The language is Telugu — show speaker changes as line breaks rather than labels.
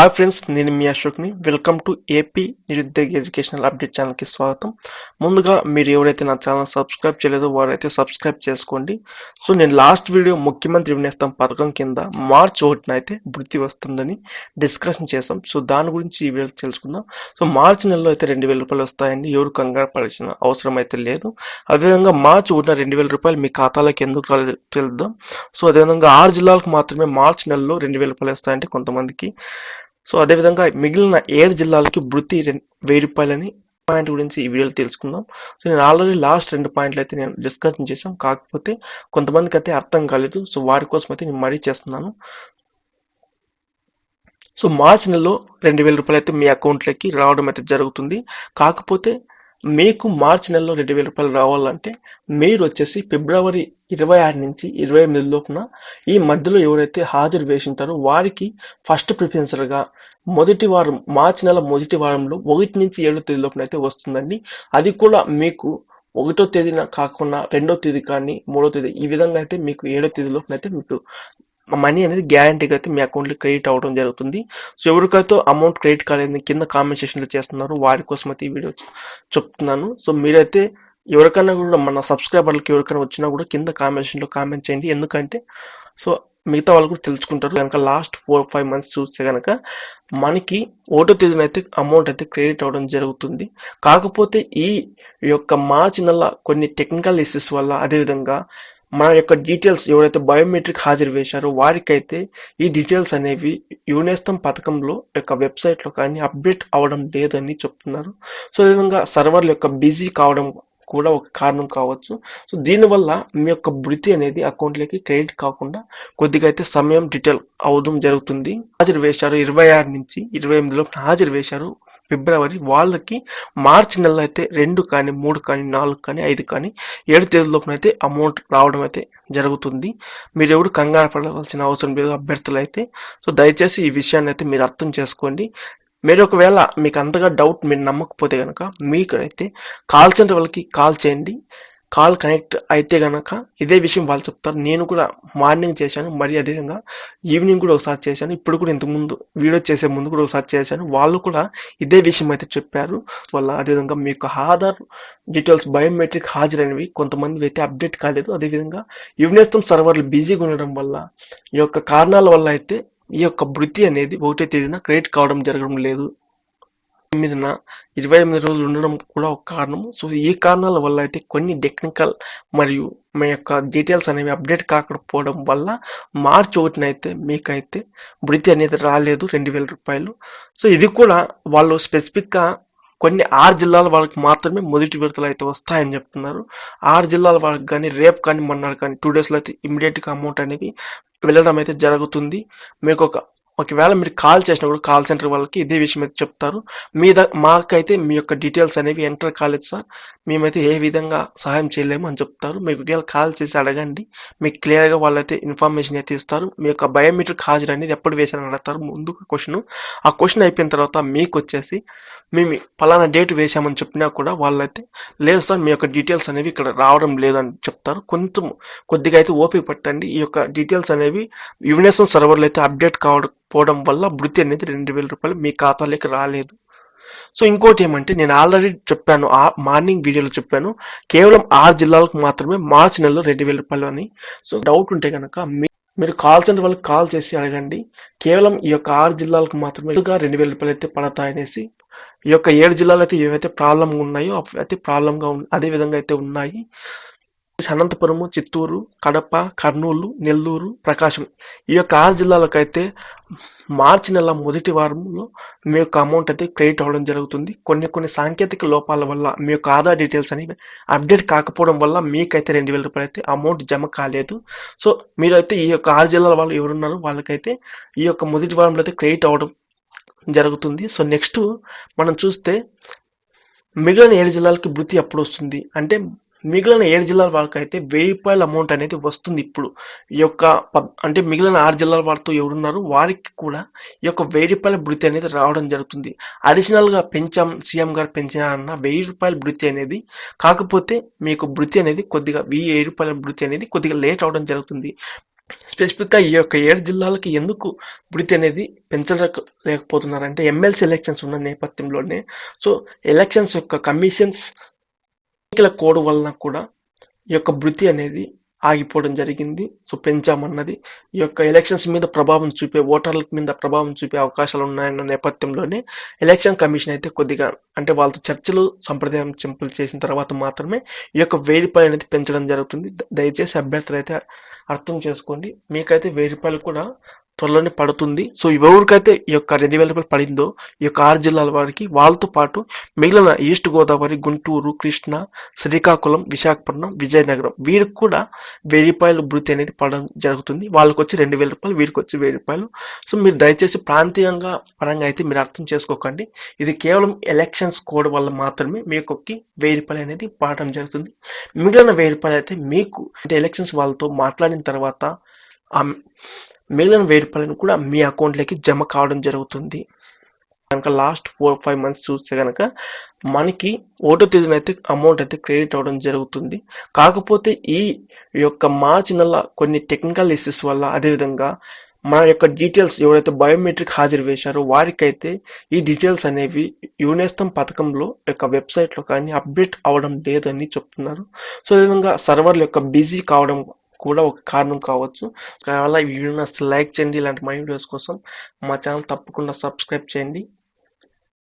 హాయ్ ఫ్రెండ్స్ నేను మీ అశోక్ని. వెల్కమ్ టు ఏపీ నిరుద్యోగ ఎడ్యుకేషనల్ అప్డేట్ ఛానల్కి స్వాగతం. ముందుగా మీరు ఎవరైతే నా ఛానల్ సబ్స్క్రైబ్ చేయలేదో వారైతే సబ్స్క్రైబ్ చేసుకోండి. సో నేను లాస్ట్ వీడియో ముఖ్యమంత్రి వినేస్తాం పథకం కింద మార్చ్ ఒకటిన అయితే వృత్తి వస్తుందని డిస్కషన్ చేసాం సో దాని గురించి ఈ వీడియో తెలుసుకుందాం. సో మార్చ్ నెలలో అయితే రెండు వేల రూపాయలు వస్తాయండి ఎవరు కంగారు పడాల్సిన అవసరం అయితే లేదు. అదేవిధంగా మార్చ్ ఒకటిన రెండు వేల రూపాయలు మీ ఖాతాలోకి ఎందుకు రాలేదు తెలుద్దాం. సో అదేవిధంగా ఆరు జిల్లాలకు మాత్రమే మార్చ్ నెలలో రెండు వేల రూపాయలు వస్తాయంటే కొంతమందికి సో అదేవిధంగా మిగిలిన ఏడు జిల్లాలకి వృత్తి వెయ్యి రూపాయలని పాయింట్ గురించి ఈ వీడియోలో తెలుసుకుందాం. సో నేను ఆల్రెడీ లాస్ట్ రెండు పాయింట్లు అయితే నేను డిస్కషన్ చేశాం. కాకపోతే కొంతమందికి అయితే అర్థం కాలేదు. సో వారి కోసం అయితే నేను మరీ చేస్తున్నాను. సో మార్చ్ నెలలో రెండు వేల రూపాయలు అయితే మీ అకౌంట్లోకి రావడం అయితే జరుగుతుంది. కాకపోతే మీకు మార్చ్ నెలలో రెండు వేల రూపాయలు రావాలంటే మీరు వచ్చేసి ఫిబ్రవరి ఇరవై ఆరు నుంచి ఇరవై ఎనిమిది లోపున ఈ మధ్యలో ఎవరైతే హాజరు వేసింటారో వారికి ఫస్ట్ ప్రిఫరెన్సర్గా మొదటి వారం మార్చి నెల మొదటి వారంలో ఒకటి నుంచి ఏడో తేదీ లోపున అయితే వస్తుందండి. అది కూడా మీకు ఒకటో తేదీన కాకుండా రెండో తేదీ కానీ మూడో తేదీ ఈ విధంగా అయితే మీకు ఏడో తేదీ లోపున అయితే మీకు మనీ అనేది గ్యారంటీగా అయితే మీ అకౌంట్లో క్రెడిట్ అవ్వడం జరుగుతుంది. సో ఎవరికైతే అమౌంట్ క్రెడిట్ కాలేదని కింద కామెంట్ సెక్షన్లో చేస్తున్నారు వారి కోసం అయితే ఈ వీడియో చెప్తున్నాను. సో మీరైతే ఎవరికైనా కూడా మన సబ్స్క్రైబర్లకి ఎవరికైనా వచ్చినా కూడా కింద కామెంట్ సెక్షన్లో కామెంట్ చేయండి. ఎందుకంటే సో మిగతా వాళ్ళు కూడా తెలుసుకుంటారు. కనుక లాస్ట్ ఫోర్ ఫైవ్ మంత్స్ చూస్తే కనుక మనకి ఒకటో తేదీన అయితే అమౌంట్ అయితే క్రెడిట్ అవ్వడం జరుగుతుంది. కాకపోతే ఈ యొక్క మార్చి నెల కొన్ని టెక్నికల్ ఇష్యూస్ వల్ల అదేవిధంగా మన యొక్క డీటెయిల్స్ ఎవరైతే బయోమెట్రిక్ హాజరు వేశారో వారికైతే ఈ డీటెయిల్స్ అనేవి యునెస్తం పథకంలో యొక్క వెబ్సైట్లో కానీ అప్డేట్ అవ్వడం లేదని చెప్తున్నారు. సో అదేవిధంగా సర్వర్ల యొక్క బిజీ కావడం కూడా ఒక కారణం కావచ్చు. సో దీనివల్ల మీ యొక్క వృత్తి అనేది అకౌంట్లోకి క్రెడిట్ కాకుండా కొద్దిగా అయితే సమయం డీటెయిల్ అవడం జరుగుతుంది. హాజరు వేశారు ఇరవై ఆరు నుంచి ఇరవై ఎనిమిదిలో హాజరు వేశారు. ఫిబ్రవరి వాళ్ళకి మార్చి నెలలో అయితే రెండు కానీ మూడు కానీ నాలుగు కానీ ఐదు కానీ ఏడు తేదీ అయితే అమౌంట్ రావడం అయితే జరుగుతుంది. మీరు ఎవరు కంగారు పడవలసిన అవసరం లేదు అభ్యర్థులు అయితే. సో దయచేసి ఈ విషయాన్ని అయితే మీరు అర్థం చేసుకోండి. మీరు ఒకవేళ మీకు అంతగా డౌట్ మీరు నమ్మకపోతే కనుక మీకు అయితే కాల్ సెంటర్ వాళ్ళకి కాల్ చేయండి. కాల్ కనెక్ట్ అయితే గనక ఇదే విషయం వాళ్ళు చెప్తారు. నేను కూడా మార్నింగ్ చేశాను మరి అదేవిధంగా ఈవినింగ్ కూడా ఒకసారి చేశాను. ఇప్పుడు కూడా ఇంతకుముందు వీడియో చేసే ముందు కూడా ఒకసారి చేశాను. వాళ్ళు కూడా ఇదే విషయం అయితే చెప్పారు. వల్ల అదేవిధంగా మీ యొక్క ఆధార్ డీటెయిల్స్ బయోమెట్రిక్ హాజరైనవి కొంతమంది అయితే అప్డేట్ కాలేదు. అదేవిధంగా యువనేస్తం సర్వర్లు బిజీగా ఉండడం వల్ల ఈ యొక్క కారణాల వల్ల అయితే ఈ యొక్క వృత్తి అనేది ఒకటే తేదీన క్రెడిట్ కావడం జరగడం లేదు. తొమ్మిదిన ఇరవై ఎనిమిది రోజులు ఉండడం కూడా ఒక కారణం. సో ఈ కారణాల వల్ల అయితే కొన్ని టెక్నికల్ మరియు మీ యొక్క డీటెయిల్స్ అనేవి అప్డేట్ కాకపోవడం వల్ల మార్చ్ ఒకటిన అయితే మీకైతే వృత్తి అనేది రాలేదు రెండు వేల రూపాయలు. సో ఇది కూడా వాళ్ళు స్పెసిఫిక్గా కొన్ని ఆరు జిల్లాల వాళ్ళకి మాత్రమే మొదటి విడతలు అయితే వస్తాయని చెప్తున్నారు. ఆరు జిల్లాల వాళ్ళకి కానీ రేపు కానీ మొన్నటి కానీ టూ డేస్లో అయితే ఇమీడియట్గా అమౌంట్ అనేది వెళ్ళడం అయితే జరుగుతుంది. మీకు ఒక ఒకవేళ మీరు కాల్ చేసినప్పుడు కాల్ సెంటర్ వాళ్ళకి ఇదే విషయం అయితే చెప్తారు. మీ ద మాకైతే మీ యొక్క డీటెయిల్స్ అనేవి ఎంటర్ కాలేదు సార్. మేమైతే ఏ విధంగా సహాయం చేయలేము అని చెప్తారు. మీకు డీటెయిల్ కాల్ చేసి అడగండి. మీకు క్లియర్గా వాళ్ళైతే ఇన్ఫర్మేషన్ అయితే ఇస్తారు. మీ యొక్క బయోమెట్రిక్ హాజరు అనేది ఎప్పుడు వేశారని అడతారు ముందుగా క్వశ్చన్. ఆ క్వశ్చన్ అయిపోయిన తర్వాత మీకు వచ్చేసి మేము పలానా డేట్ వేసామని చెప్పినా కూడా వాళ్ళైతే లేదు సార్ మీ యొక్క డీటెయిల్స్ అనేవి ఇక్కడ రావడం లేదని చెప్తారు. కొంచెం కొద్దిగా అయితే ఓపిక పట్టండి. ఈ యొక్క డీటెయిల్స్ అనేవి యువనేసం సర్వర్లు అయితే అప్డేట్ కావడం పోవడం వల్ల వృత్తి అనేది రెండు వేల రూపాయలు మీ ఖాతాలోకి రాలేదు. సో ఇంకోటి ఏమంటే నేను ఆల్రెడీ చెప్పాను ఆ మార్నింగ్ వీడియోలో చెప్పాను కేవలం ఆరు జిల్లాలకు మాత్రమే మార్చి నెలలో రెండు వేల రూపాయలు అని. సో డౌట్ ఉంటే కనుక మీ- మీరు కాల్ సెంటర్ వాళ్ళకి కాల్ చేసి అడగండి. కేవలం ఈ యొక్క ఆరు జిల్లాలకు మాత్రమే రెండు వేల రూపాయలు అయితే పడతాయనేసి ఈ యొక్క ఏడు జిల్లాలు అయితే ఏవైతే ప్రాబ్లం ఉన్నాయో అవి అయితే ప్రాబ్లంగా అదే విధంగా అయితే ఉన్నాయి. అనంతపురము చిత్తూరు కడప కర్నూలు నెల్లూరు ప్రకాశం. ఈ యొక్క ఆరు జిల్లాలకైతే మార్చి నెల మొదటి వారంలో మీ యొక్క అమౌంట్ అయితే క్రెడిట్ అవ్వడం జరుగుతుంది. కొన్ని కొన్ని సాంకేతిక లోపాల వల్ల మీ యొక్క ఆధార్ డీటెయిల్స్ అనేవి అప్డేట్ కాకపోవడం వల్ల మీకైతే రెండు వేల రూపాయలు అయితే అమౌంట్ జమ కాలేదు. సో మీరైతే ఈ యొక్క ఆరు జిల్లాల వాళ్ళు ఎవరున్నారో వాళ్ళకైతే ఈ యొక్క మొదటి వారంలో అయితే క్రెడిట్ అవ్వడం జరుగుతుంది. సో నెక్స్ట్ మనం చూస్తే మిగిలిన ఏడు జిల్లాలకి వృత్తి ఎప్పుడు వస్తుంది? అంటే మిగిలిన ఏడు జిల్లాల వాళ్ళకైతే వెయ్యి రూపాయల అమౌంట్ అనేది వస్తుంది ఇప్పుడు. ఈ యొక్క అంటే మిగిలిన ఆరు జిల్లాల వారితో ఎవరున్నారు వారికి కూడా ఈ యొక్క వెయ్యి రూపాయల బృతి అనేది రావడం జరుగుతుంది. అడిషనల్గా పెంచాం సీఎం గారు పెంచినారన్న వెయ్యి రూపాయల వృత్తి అనేది కాకపోతే మీకు బృతి అనేది కొద్దిగా వెయ్యి రూపాయల బృతి అనేది కొద్దిగా లేట్ అవడం జరుగుతుంది. స్పెసిఫిక్గా ఈ యొక్క ఏడు జిల్లాలకి ఎందుకు బృతి అనేది పెంచలేకపోతున్నారంటే ఎమ్మెల్సీ ఎలక్షన్స్ ఉన్న నేపథ్యంలోనే. సో ఎలక్షన్స్ యొక్క కమిషన్స్ ఎన్నికల కోడ్ వలన కూడా ఈ యొక్క భృతి అనేది ఆగిపోవడం జరిగింది. సో పెంచామన్నది. ఈ యొక్క ఎలక్షన్స్ మీద ప్రభావం చూపే ఓటర్ల మీద ప్రభావం చూపే అవకాశాలు ఉన్నాయన్న నేపథ్యంలోనే ఎలక్షన్ కమిషన్ అయితే కొద్దిగా అంటే వాళ్ళతో చర్చలు సంప్రదాయం చింపులు చేసిన తర్వాత మాత్రమే ఈ యొక్క వేడిపై అనేది పెంచడం జరుగుతుంది. దయచేసి అభ్యర్థులు అయితే అర్థం చేసుకోండి. మీకైతే వెయ్యి రూపాయలు కూడా త్వరలోనే పడుతుంది. సో ఎవరికైతే ఈ యొక్క రెండు వేల రూపాయలు పడిందో ఈ యొక్క ఆరు జిల్లాల వారికి వాళ్ళతో పాటు మిగిలిన ఈస్ట్ గోదావరి గుంటూరు కృష్ణా శ్రీకాకుళం విశాఖపట్నం విజయనగరం వీరికి కూడా వెయ్యి రూపాయలు భృతి అనేది పడడం జరుగుతుంది. వాళ్ళకి వచ్చి రెండు వేల రూపాయలు వీరికి వచ్చి వెయ్యి రూపాయలు. సో మీరు దయచేసి ప్రాంతీయంగా పరంగా అయితే మీరు అర్థం చేసుకోకండి. ఇది కేవలం ఎలక్షన్స్ కోడ్ వల్ల మాత్రమే మీకు ఒక వెయ్యి రూపాయలు అనేది పడడం జరుగుతుంది. మిగిలిన వెయ్యి రూపాయలు అయితే మీకు అంటే ఎలక్షన్స్ వాళ్ళతో మాట్లాడిన తర్వాత ఆ మిగిలిన వెయ్యి రూపాయలను కూడా మీ అకౌంట్లోకి జమ కావడం జరుగుతుంది. కనుక లాస్ట్ ఫోర్ ఫైవ్ మంత్స్ చూస్తే కనుక మనకి ఓటో తేదీన అయితే అమౌంట్ అయితే క్రెడిట్ అవ్వడం జరుగుతుంది. కాకపోతే ఈ యొక్క మార్చి నెల కొన్ని టెక్నికల్ ఇష్యూస్ వల్ల అదేవిధంగా మన యొక్క డీటెయిల్స్ ఎవరైతే బయోమెట్రిక్ హాజరు వేశారో వారికైతే ఈ డీటెయిల్స్ అనేవి యునేస్తం పథకంలో యొక్క వెబ్సైట్లో కానీ అప్డేట్ అవ్వడం లేదని చెప్తున్నారు. సో అదేవిధంగా సర్వర్ల యొక్క బిజీ కావడం కూడా ఒక కారణం కావచ్చు. ఒకవేళ ఈ వీడియో లైక్ చేయండి. ఇలాంటి మైండ్ వీడియోస్ కోసం మా ఛానల్ తప్పకుండా సబ్స్క్రైబ్ చేయండి.